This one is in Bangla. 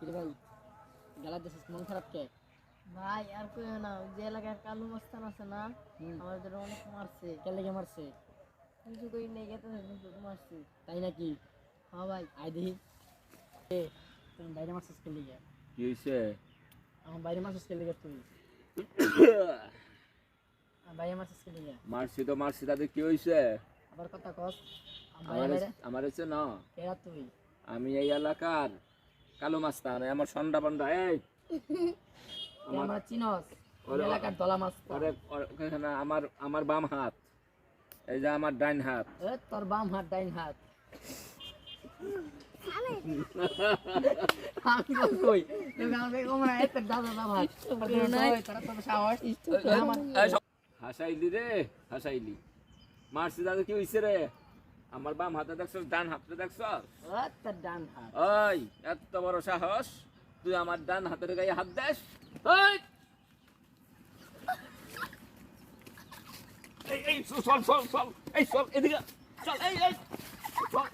কিরে ভাই? গালা দিছিস মন খারাপ কে? ভাই আর কই না যে এলাকার কালু মস্তান আছে না আমাদের অনেক মারছে। কে লেগে মারছে? কিছু কই নেই গেতে কিন্তু মারছে। তাই নাকি? হ্যাঁ ভাই। আয় দেখি। এ তুমি বাইরে মারছিস কে লেগে? কি হয়েছে আমার বাইরে মারছিস কে লেগে তুই? বাইরে মারছিস কে লেগে? মারছি তো মারছি তাদের কি হয়েছে আবার কথা কস। আমার আমার হচ্ছে না। কেরা তুই? আমি এই এলাকার কালো মাস্তান এই আমার সন্ডা বন্ডা এই! আমার চিনস এলাকার দলা মাছ ওরে- ওখানে আমার আমার বাম হাত এই যে আমার ডাইন হাত। এ তোর বাম হাত ডাইন হাত। তো হাসাইলি রে হাসাইলি। মারছি দাদা কি হয়েছে রে? আমার বাম হাতে দেখছ ডান হাতে দেখছ ডান হাত। ওই এত বড় সাহস তুই আমার ডান হাতের গায়ে হাত দেস? ওই! এই এই চল চল চল এই চল এদিকে চল এই এই চল।